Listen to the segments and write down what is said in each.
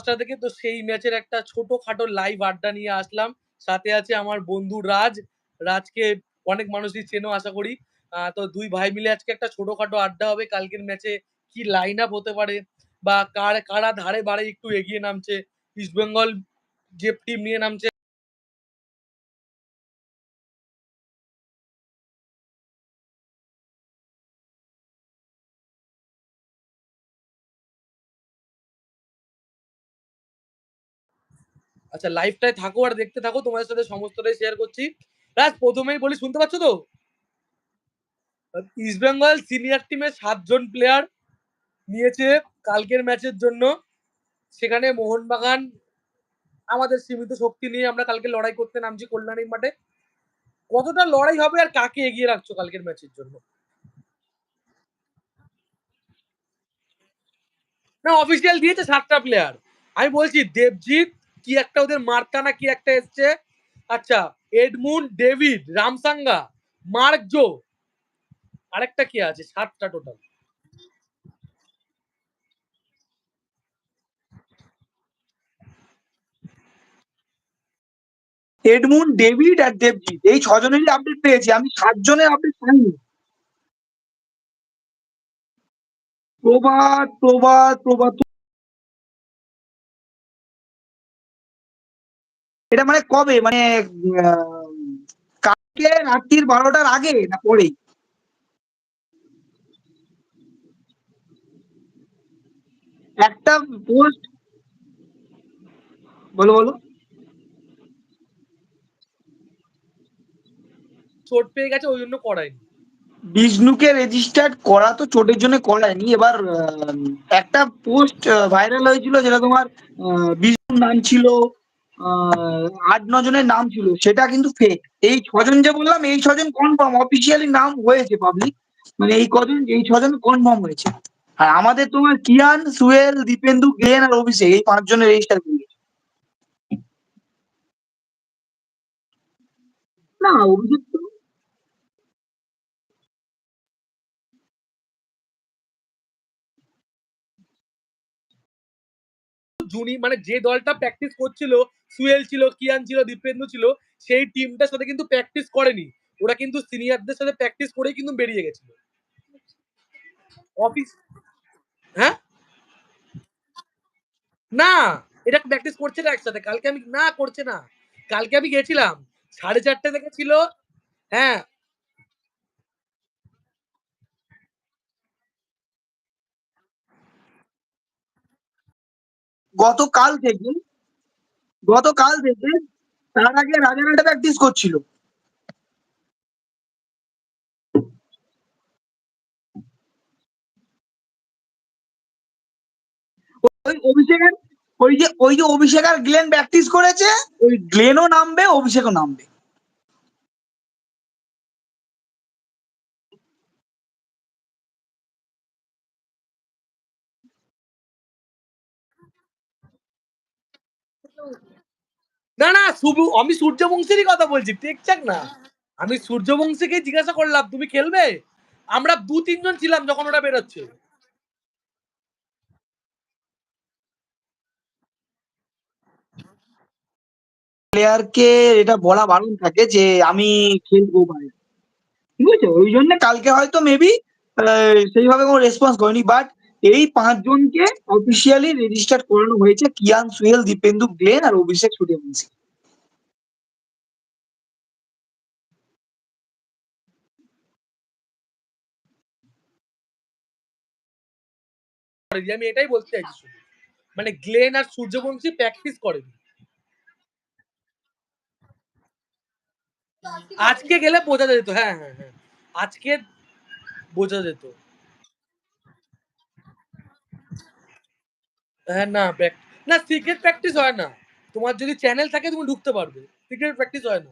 ৫টা থেকে তো সেই ম্যাচের একটা ছোটখাটো লাইভ আড্ডা নিয়ে আসলাম। সাথে আছে আমার বন্ধু রাজ। রাজকে অনেক মানুষই চেনো, আশা করি। তো দুই ভাই মিলে আজকে একটা ছোটখাটো আড্ডা হবে। কালকের ম্যাচে কি লাইন আপ হতে পারে বা কার, কারা ধারে বাড়ে একটু এগিয়ে নামছে। ইস্টবেঙ্গল যে টিম নিয়ে নামছে আচ্ছা লাইভটায় থাকো আর দেখতে থাকো। তোমাদের সাথে সমস্তটাই শেয়ার করছি। রাজ, প্রথমেই বলি, শুনতে পাচ্ছ তো? আ ইস্টবেঙ্গল সিনিয়র টিমের ৭ জন প্লেয়ার নিয়েছে কালকের ম্যাচের জন্য। সেখানে মোহনবাগান, আমাদের সীমিত শক্তি নিয়ে আমরা কালকে লড়াই করতে নামছি কল্যাণী মাঠে। কতটা লড়াই হবে আর কাকে এগিয়ে রাখছো কালকের ম্যাচের জন্য? না অফিসিয়াল দিয়েছে সাতটা প্লেয়ার। আমি বলছি, দেবজিৎ কি একটা ওদের মার্কা না কি একটা এসছে। আচ্ছা Edmund David, Ramsanga, Mark Joe আরেকটা কি আছে? ৭ টা টোটাল। এডমুন্ড, ডেভিড আর দেবজিৎ এই ৬ জনেরই আপডেট পেয়েছি। আমি ৭ জনের আপডেট পাইনি। প্রভাত, প্রভাত, প্রভাত এটা মানে কবে? মানে কালকে রাত্রির বারোটার আগে না পরেই? একটা পোস্ট বলো, বলো। চোট পেয়ে গেছে ওই জন্য করায়নি। বিষ্ণুকে রেজিস্টার্ড করা তো চোটের জন্য করায়নি। এবার একটা পোস্ট ভাইরাল হয়েছিল যেটা তোমার বিষ্ণুর নাম ছিল, আ ৮-৯ জনের নাম ছিল। সেটা কিন্তু ফেক। এই ৬ জন যে বললাম এই ৬ জন কনফার্ম অফিসিয়ালি নাম হয়েছে পাবলিক। মানে এই কজন এই ৬ জন কনফার্ম হয়েছে। আর আমাদের তোমার কিয়ান, সুয়েল দীপেন্দু, গ্লেন আর অভিষেক এই ৫ জনের রেজিস্টার করিয়েছে। না জুনি মানে যে দলটা প্র্যাকটিস করছিল, সুহেল ছিল, কিয়ান ছিল, দীপেন্দু ছিল, সেই টিমটার সাথে কিন্তু প্র্যাকটিস করেনি। ওরা কিন্তু সিনিয়রদের সাথে প্র্যাকটিস করেই কিন্তু বেরিয়ে গেছিল। অফিস হ্যাঁ? না, এটা প্র্যাকটিস করছে না একসাথে। কালকে আমি না করছে না। কালকে আমি গেছিলাম। ৪:৩০ থেকে ছিল হ্যাঁ। গতকাল থেকে গতকাল থেকে তার আগে রাজারহাটে প্র্যাকটিস করছিল। ওই অভিষেকের ওই যে ওই যে অভিষেক আর গ্লেন প্র্যাকটিস করেছে, ওই গ্লেনও নামবে, অভিষেকও নামবে। না, না শুভু আমি সূর্যবংশীরই কথা বলছি। টেকচাক না। আমি সূর্যবংশীকে জিজ্ঞাসা করলাম, "তুমি খেলবে?" আমরা দু তিনজন ছিলাম যখন ওরা বেরোচ্ছে। প্লেয়ারকে এটা বলা বারণ থাকে যে আমি খেলব। ঠিক আছে? ওই জন্য কালকে হয়তো মেবি সেইভাবে কোনো রেসপন্স করেনি। বাট এই ৫ জনকে অফিসিয়ালি রেজিস্টার্ড করানো হয়েছে কিয়ান, সুহেল, দীপেন্দু, গ্লেন আর অভিষেক সূর্যবংশী। করেনি। আমি এটাই বলতে চাইছি শুধু। মানে গ্লেন আর সূর্যবংশী প্র্যাকটিস করেনি। আজকে গেলে বোঝা যেত। হ্যাঁ, হ্যাঁ, হ্যাঁ। আজকে বোঝা যেত। হ্যাঁ, না সিক্রেট প্র্যাকটিস হয় না। তোমার যদি চ্যানেল থাকে তুমি ঢুকতে পারবে। সিক্রেট প্র্যাকটিস হয় না।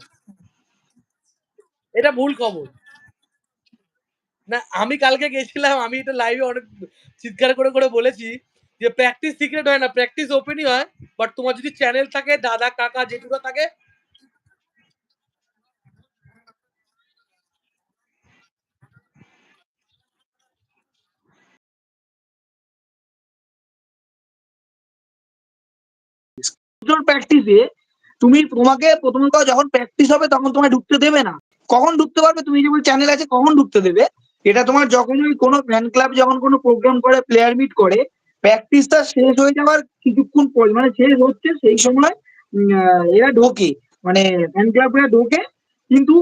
এটা ভুল খবর। না আমি কালকে গেছিলাম। আমি এটা লাইভে অনেক চিৎকার করে, করে বলেছি যে প্র্যাকটিস সিক্রেট হয় না। প্র্যাকটিস ওপেনই হয়। বাট তোমার যদি চ্যানেল থাকে, দাদা, কাকা, যেটুকু থাকে প্র্যাকটিসে তুমি তোমাকে প্রথমত যখন প্র্যাকটিস হবে তখন তোমায় ঢুকতে দেবে না। কখন ঢুকতে পারবে তুমি যেমন চ্যানেল আছে কখন ঢুকতে দেবে? এটা তোমার যখন ওই কোনো ফ্যান ক্লাব যখন কোনো প্রোগ্রাম করে প্লেয়ার মিট করে প্র্যাকটিসটা শেষ হয়ে যাওয়ার কিছুক্ষণ পর মানে শেষ হচ্ছে সেই সময় এরা ঢোকে। মানে ফ্যান ক্লাবরা ঢোকে, কিন্তু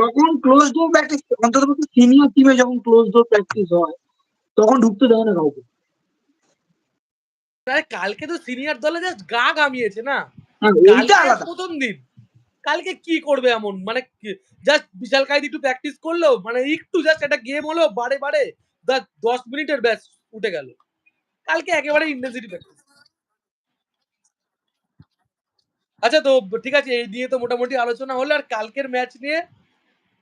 যখন ক্লোজ ডোর প্র্যাকটিস অন্তত সিনিয়র টিমে যখন ক্লোজ ডোর প্র্যাকটিস হয়, তখন ঢুকতে দেয় না কাউকে। কালকে তো সিনিয়র দলে জাস্ট গা গামিয়েছে না? হ্যাঁ, প্রথম দিন। কালকে কি করবে এমন? মানে জাস্ট বিশাল কায়দি একটু প্র্যাকটিস করল মানে একটু জাস্ট একটা গেম হলো বারে বারে দশ মিনিটের ব্যাস উঠে গেল। কালকে একেবারে ইন্টেন্সিটি প্র্যাকটিস আচ্ছা তো ঠিক আছে এই নিয়ে তো মোটামুটি আলোচনা হলো আর কালকের ম্যাচ নিয়ে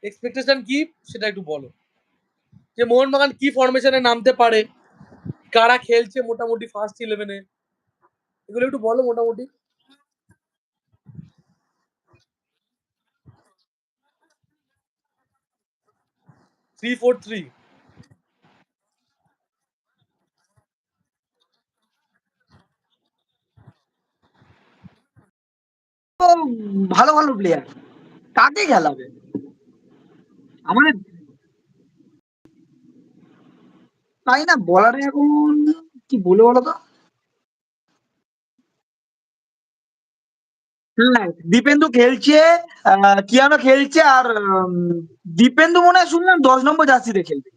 এক্সপেকটেশন কি সেটা একটু বলো। যে মোহনবাগান কি ফরমেশনে নামতে পারে? কারা খেলছে মোটামুটি ফার্স্ট ইলেভেনে এগুলো একটু বলো মোটামুটি। থ্রি ফোর থ্রি ভালো ভালো প্লেয়ার কাকে খেলাবে? আমাদের তাই না? বলারে এখন কি বলে বলো তো হ্যাঁ দীপেন্দু খেলছে কিয়ানো খেলছে আর দীপেন্দু মনে হয় শুনলাম দশ নম্বর জার্সিতে খেলবে।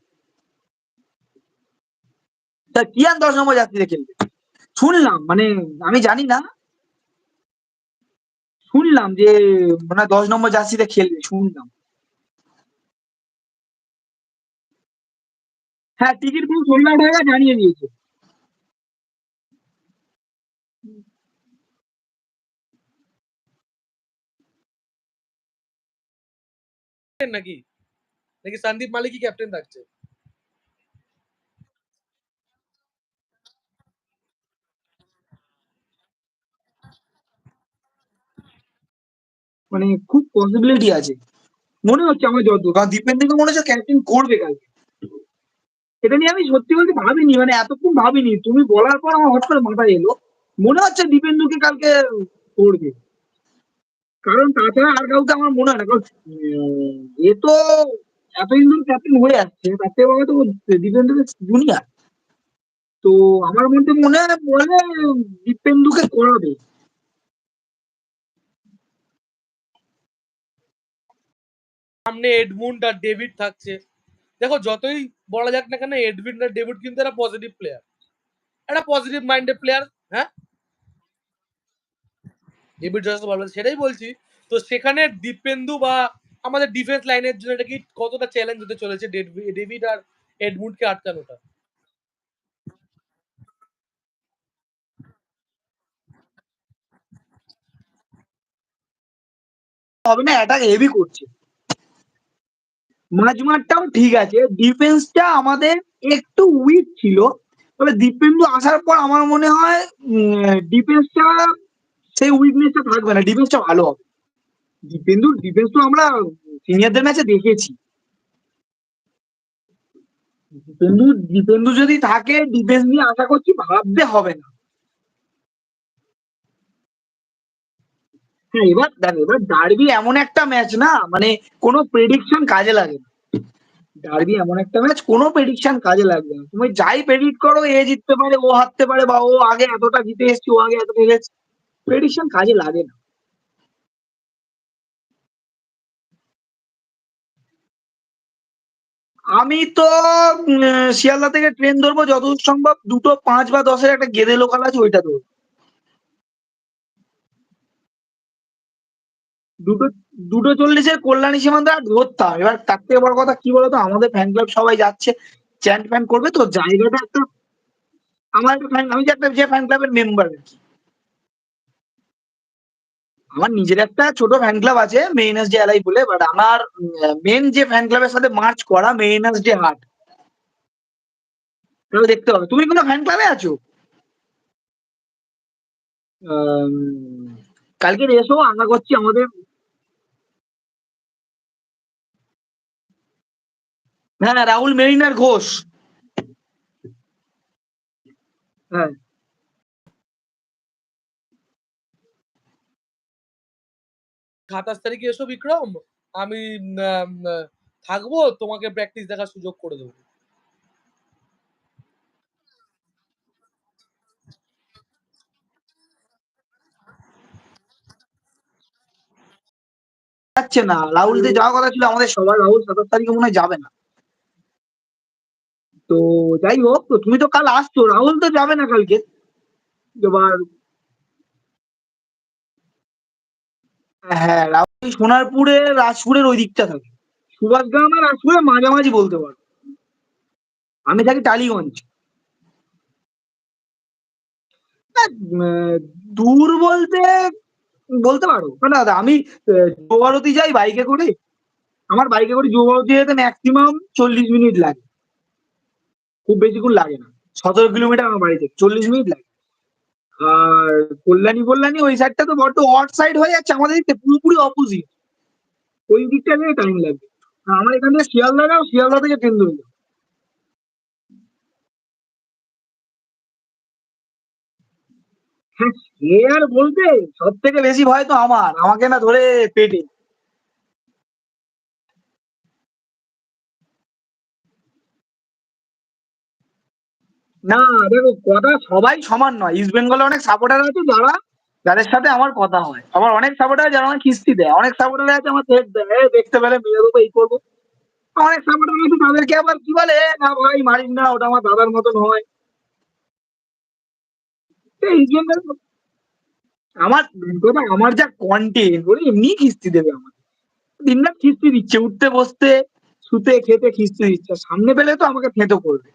তা কিয়ান দশ নম্বর জার্সিতে খেলবে? শুনলাম মানে আমি জানি না। শুনলাম যে মানে দশ নম্বর জার্সিতে খেলবে, শুনলাম। হ্যাঁ টিকিট পুরো সোল্ড আউট হয়ে গেছে জানিয়ে দিয়েছে। নাকি? নাকি সন্দীপ মালিকই ক্যাপ্টেন থাকছে? মানে খুব পসিবিলিটি আছে। মনে হচ্ছে আমার যত কারণ দীপেন্দুকে মনে হচ্ছে ক্যাপ্টেন করবে কালকে। এটা নিয়ে আমি সত্যি বলতে ভাবিনি মানে এতক্ষণ ভাবিনি। তুমি বলার পর আমার হঠাৎ মাথায় এলো। মনে হচ্ছে দীপেন্দুকে কালকে করবে। কারণ তাছাড়া আর কাউকে আমার মনে হয় না। কারণ এ তো এতদিন ধরে ক্যাপ্টেন হয়ে আসছে, তার থেকে বড় তো দীপেন্দুকে জুনিয়র তো আমার মধ্যে মনে হয় বলে দীপেন্দুকে করাবে। সামনে এডমুন্ড আর ডেভিড থাকছে। দেখো, যতই বলা যাক না কেন এডমিন আর ডেভিড কিন্তু একটা পজিটিভ প্লেয়ার একটা পজিটিভ মাইন্ডেড প্লেয়ার হ্যাঁ? ডেভিড যথেষ্ট ভালো সেটাই বলছি। তো সেখানে দীপেন্দু বা আমাদের ডিফেন্স লাইনের জন্য এটা কি কতটা চ্যালেঞ্জ হতে চলেছে ডেভিড আর এডমুন্ডকে আটকানোটা? হবে না অ্যাটাক হেভি করছে। মাঝমাঠটাও ঠিক আছে ডিফেন্সটা আমাদের একটু উইক ছিল। তবে দীপেন্দু আসার পর আমার মনে হয় ডিফেন্সটা সেই উইকনেসটা থাকবে না ডিফেন্সটা ভালো হবে। দীপেন্দু ডিফেন্স তো আমরা সিনিয়রদের ম্যাচে দেখেছি। দীপেন্দু দীপেন্দু যদি থাকে ডিফেন্স নিয়ে আশা করছি ভাবতে হবে না। হ্যাঁ এবার দেখ, এবার ডার্বি এমন একটা ম্যাচ না মানে কোনো প্রেডিকশন কাজে লাগে না। ডার্বি এমন একটা ম্যাচ কোনো প্রেডিকশন কাজে লাগবে না। তুমি যাই প্রেডিক্ট করো, এ জিততে পারে, ও হারতে পারে, বা ও আগে এতটা জিতে এসছে, ও আগে এতটা হেরেছে প্রেডিকশন কাজে লাগে না। আমি তো শিয়ালদা থেকে ট্রেন ধরবো, যতদূর সম্ভব, দুটো পাঁচ বা দশের একটা গেদে লোকাল আছে, ওইটা ধরবো। দুটো দুটো চল্লিশের কল্যাণী সীমান্ত আর ধরতাম এবার তার থেকে বড় কথা কি বলতো? আমাদের ফ্যান ক্লাব সবাই যাচ্ছে চ্যান্ট ফ্যান করবে তো জায়গাটা একটা, আমার একটা ফ্যান আমি যে একটা, যে ফ্যান ক্লাবের মেম্বার আর কি। আমার নিজের একটা ছোট ফ্যান ক্লাব আছে মেইনাস ডে এলাই বলে বাট আমার মেন যে ফ্যান ক্লাবের সাথে মার্চ করা মেইনাস ডে হাট দেখতে হবে। তুমি কোনো ফ্যান ক্লাবে আছো? কালকে এসো, আমরা করছি আমাদের হ্যাঁ রাহুল মেরিনার ঘোষ হ্যাঁ ২৭ তারিখে এসো বিক্রম। আমি থাকব তোমাকে প্র্যাকটিস দেখার সুযোগ করে দেবো যাচ্ছে না। রাহুল যে যাওয়ার কথা ছিল আমাদের সবার রাহুল ২৭ তারিখে মনে হয় যাবে না। তো যাই হোক, তো তুমি তো কাল আসছো। রাহুল তো যাবে না কালকে। এবার হ্যাঁ, রাহুল সোনারপুরে, রাজপুরের ওই দিকটা থাকে। সুভাষগ্রাম আর রাজপুরের মাঝামাঝি বলতে পারো। আমি থাকি টালিগঞ্জ। দূর বলতে, বলতে পারো। না, না আমি আ যুবভারতী যাই বাইকে করে। আমার বাইকে করে যুবভারতী যেতে ম্যাক্সিমাম চল্লিশ মিনিট লাগে। খুব বেশিক্ষণ লাগে না। ১৭ কিলোমিটার আমার বাড়ি থেকে। ৪০ মিনিট লাগে। আর কল্যাণী কল্যাণী ওই সাইডটা তো বড্ড অট সাইড হয়ে যাচ্ছে আমাদের দিকটা পুরোপুরি অপোজিট। ওই দিকটা গেলে টাইম লাগবে। আমার এখান থেকে শিয়ালদা যাও, শিয়ালদা থেকে ট্রেন ধরে। হ্যাঁ, সে আর বলতে সব থেকে বেশি ভয় তো আমার। আমাকে না ধরে পেটে। না দেখো কথা সবাই সমান নয়। ইস্ট বেঙ্গলে অনেক সাপোর্টার আছে যারা যাদের সাথে আমার কথা হয়। আবার অনেক সাপোর্টার যারা আমাকে খিস্তি দেয়। অনেক সাপোর্টার আছে আমার থ্রেট দেয়। দেখতে পেলে মেরে দেবো, এই করব।" অনেক সাপোর্টার আছে তাদেরকে আবার কি বলে, "এ না ভাই মারিস না, ওটা আমার দাদার মতন হয়।" এই বেঙ্গল আমার কথা আমার যা কনটেন্ট ওরা এমনিই খিস্তি দেবে আমাকে। দিনরাত খিস্তি দিচ্ছে। উঠতে, বসতে, শুতে, খেতে খিস্তি দিচ্ছে। সামনে পেলে তো আমাকে থেঁতো করবে।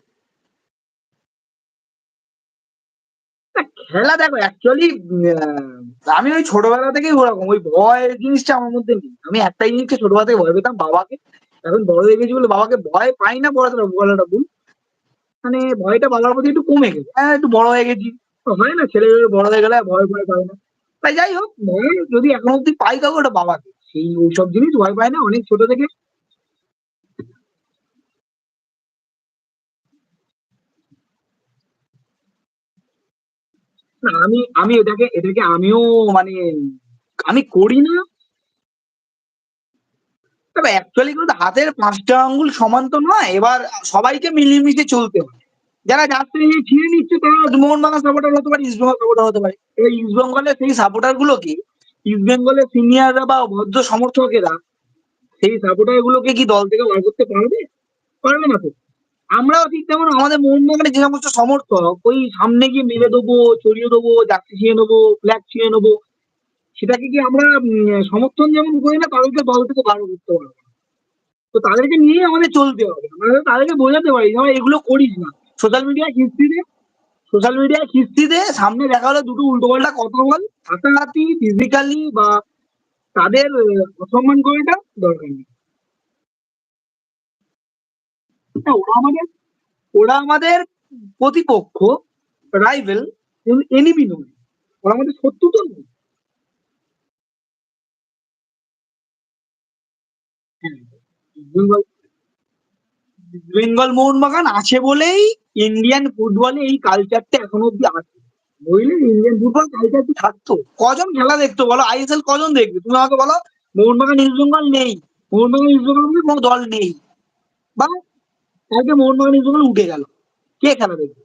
খেলা দেখো অ্যাকচুয়ালি আমি ওই ছোটবেলা থেকেই ওরকম। ওই ভয় জিনিসটা আমার মধ্যে নেই। আমি একটাই জিনিসকে ছোটবেলা থেকে ভয় পেতাম বাবাকে। এখন বড় হয়ে গেছি বলে বাবাকে ভয় পাই না বলাটা ভুল। মানে ভয়টা বাবার প্রতি একটু কমে গেছে। হ্যাঁ, একটু বড় হয়ে গেছি। হয় না ছেলে বড় হয়ে গেলে ভয় ফয় পায় না। তাই যাই হোক ভয় যদি এখনও অব্দি পাই কাউকে ওটা বাবাকে। সেই ওইসব জিনিস ভয় পায় না অনেক ছোট থেকে আমি আমি এটাকে এটাকে আমিও মানে আমি করি না তবে অ্যাকচুয়ালি কিন্তু হাতের পাঁচটা আঙ্গুল সমান তো নয়। এবার সবাইকে মিলিয়ে-মিশিয়ে চলতে হয়। যারা যাচ্ছে ছিঁড়ে নিচ্ছে তারা মোহনবাগান সাপোর্টার হতে পারে, ইস্টবেঙ্গল সাপোর্টার হতে পারে। এই ইস্ট বেঙ্গলের সেই সাপোর্টার গুলোকে ইস্ট বেঙ্গলের সিনিয়ররা বা ভদ্র সমর্থকেরা সেই সাপোর্টার গুলোকে কি দল থেকে বার করতে পারবে? পারবে না তো। আমরাও ঠিক তেমন আমাদের মোহনবাগানের যে সমস্ত সমর্থক ওই সামনে গিয়ে মেরে দেবো, চড়িয়ে দেবো, জার্সি ছিঁড়ে নেব, ফ্ল্যাগ ছিঁড়ে নেব। সেটাকে কি আমরা সমর্থন যেমন করি না তাদেরকে দল থেকে বারো করতে পারব তো তাদেরকে নিয়ে আমাদের চলতে হবে। আমরা তাদেরকে বোঝাতে পারি যে, আমরা এগুলো করিস না।" সোশ্যাল মিডিয়ায় খিস্তি দে, সোশ্যাল মিডিয়ায় খিস্তি দে, সামনে দেখা হলে দুটো উল্টো পাল্টা কথা বল। হাতাহাতি ফিজিক্যালি বা তাদের অসম্মান করাটা দরকার নেই। না ওরা আমাদের ওরা আমাদের প্রতিপক্ষ, রাইভেল এনিমি নয়। ওরা আমাদের শত্রু তো নয়। হ্যাঁ, বেঙ্গল মোহনবাগান আছে বলেই ইন্ডিয়ান ফুটবলে এই কালচারটা এখনও অব্দি আছে। নইলে ইন্ডিয়ান ফুটবল কালচারটি থাকতো। কজন খেলা দেখতো বলো? আইএসএল কজন দেখবে? তুমি আমাকে বলো? মোহনবাগান ইস্ট বেঙ্গল নেই। মোহনবাগান ইস্ট বেঙ্গল কোনো দল নেই। বা কালকে মোহনবাগান ইস্ট বেঙ্গল উঠে গেল। কে খেলা দেখবে?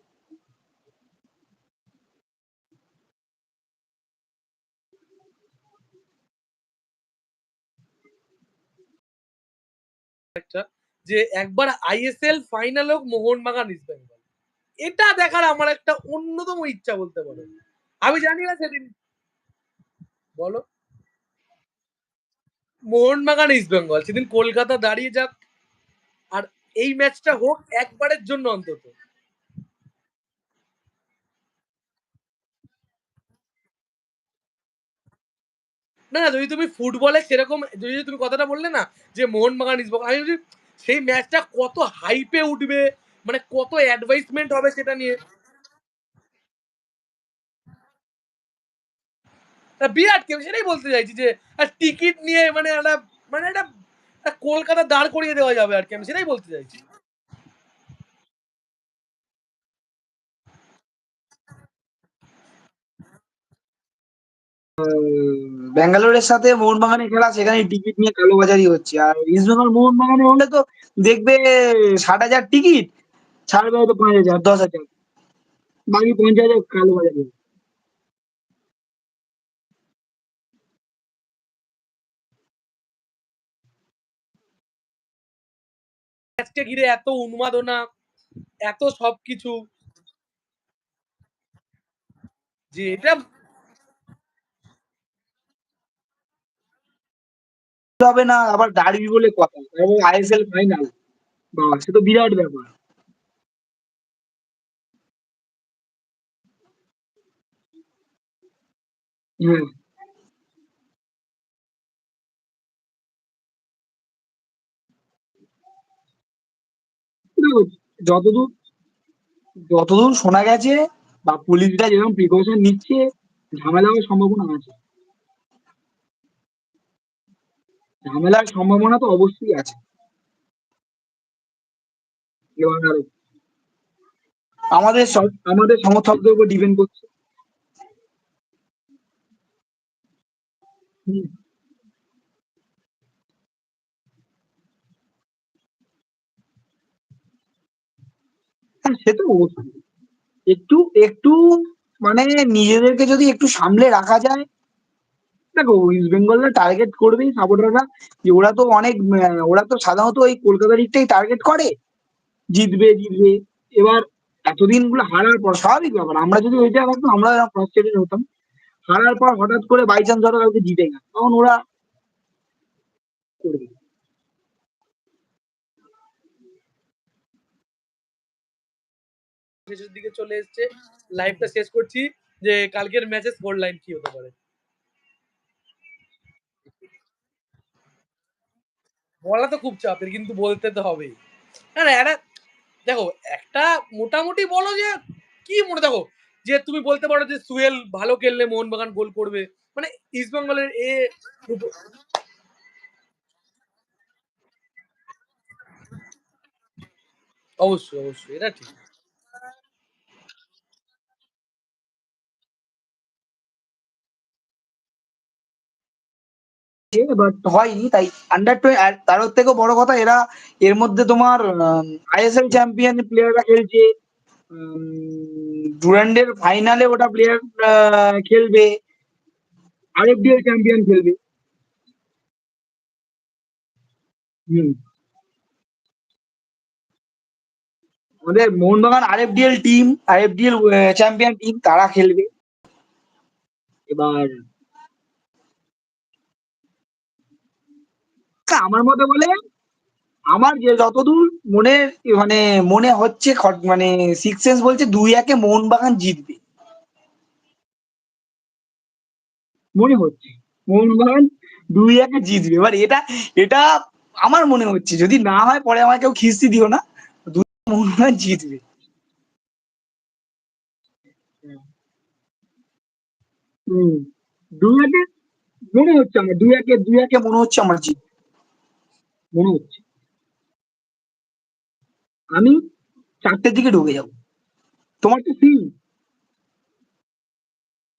যে একবার আইএসএল ফাইনাল হোক মোহনবাগান ইস্ট। এটা দেখার আমার একটা অন্যতম ইচ্ছা বলতে পারো। আমি জানি না সেদিন বলো? মোহনবাগান ইস্ট বেঙ্গল সেদিন কলকাতা দাঁড়িয়ে যাক। আর এই ম্যাচটা হোক একবারের জন্য অন্তত। না, যদি তুমি ফুটবলে সেরকম যদি তুমি কথাটা বললে না যে ইস্ট বেঙ্গল আমি সেই ম্যাচটা কত হাইপে উঠবে, মানে কত অ্যাডভাইসমেন্ট হবে সেটা নিয়ে। বিরাট কেউ সেটাই বলতে চাইছি যে টিকিট নিয়ে মানে একটা মানে একটা আ কলকাতা দাঁড় করিয়ে দেওয়া যাবে আর কি, আমি সেটাই বলতে চাইছি। ব্যাঙ্গালোরের সাথে মোহনবাগানের খেলা, সেখানে টিকিট নিয়ে কালোবাজারি হচ্ছে আর ইস্টবেঙ্গল মোহনবাগানে হলে তো দেখবে ষাট হাজার টিকিট ছাড়বে হয়তো পাঁচ হাজার, দশ হাজার, বাকি পঞ্চাশ হাজার কালোবাজারি ম্যাচকে ঘিরে এত উন্মাদনা, এত সবকিছু। যে এটা হবে না, আবার ডার্বি বলে কথা। এবং আইএসএল ফাইনাল বাবা সে তো বিরাট ব্যাপার। হ্যাঁ যতদূর যতদূর শোনা গেছে বা পুলিশরা যেরকম প্রিকশন নিচ্ছে ঝামেলা হওয়ার সম্ভাবনা আছে। ঝামেলার সম্ভাবনা তো অবশ্যই আছে। আমাদের আমাদের সমর্থকদের উপর ডিপেন্ড করছে। হুম, সে তো অবশ্যই। একটু একটু মানে নিজেদেরকে যদি একটু সামলে রাখা যায়, দেখো ইস্ট বেঙ্গলরা টার্গেট করবেই সাপোর্টাররা যে ওরা তো অনেক ওরা তো সাধারণত ওই কলকাতা লিগটাই টার্গেট করে। জিতবে জিতবে। এবার এতদিনগুলো হারার পর, স্বাভাবিক ব্যাপার, আমরা যদি ওইটা থাকতাম আমরা ফ্রাস্ট্রেটেড হতাম। হারার পর হঠাৎ করে বাই চান্স ধরো কাউকে জিতে গেল, তখন ওরা করবে। শেষের দিকে চলে এসেছে। লাইভটা শেষ করছি যে কালকের ম্যাচের স্কোর লাইন কি হতে পারে। বলা তো খুব চাপের, কিন্তু বলতে তো হবেই। না একটা দেখো, একটা মোটামুটি বলো যে কি মনে দেখো, যে তুমি বলতে পারো যে সুয়েল ভালো খেললে মোহনবাগান গোল করবে। মানে ইস্ট বেঙ্গলের এ অবশ্যই অবশ্যই, এটা ঠিক। বাট হয়নি, তাই আন্ডার তার থেকেও বড় কথা, এরা এর মধ্যে তোমার আইএসএল চ্যাম্পিয়ন প্লেয়াররা খেলছে ডুরান্ডের ফাইনালে ওটা প্লেয়ার খেলবে, আরএফডিএল চ্যাম্পিয়ন খেলবে। হুম। আমাদের Mohun Bagan RFDL team RFDL champion team তারা খেলবে। এবার আমার মতে বলে, আমার যে যতদূর মনে মানে মনে হচ্ছে মানে সিক্স সেন্স বলছে, দুই একে মোহনবাগান জিতবে। মনে হচ্ছে। মোহনবাগান দুই একে জিতবে। এবার এটা এটা আমার মনে হচ্ছে। যদি না হয়, পরে আমাকে কেউ খিস্তি দিও না। দুই মোহনবাগান জিতবে। হুম। দুই একে, মনে হচ্ছে আমার, দুই একে দুই একে মনে হচ্ছে আমার জিত মনে হচ্ছে। আমি চারটের দিকে ঢুকে যাব। তোমার তো সি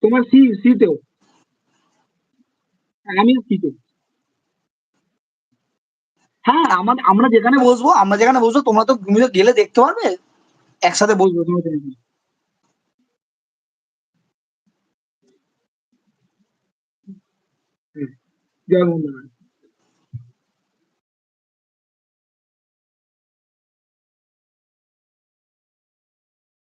তোমার সি সিতেও আমি সিতে হ্যাঁ আমার আমরা যেখানে বসবো আমরা যেখানে বসবো তোমরা তো তুমি তো গেলে দেখতে পারবে। একসাথে বসবো। হুম, জয় মোহনবাগান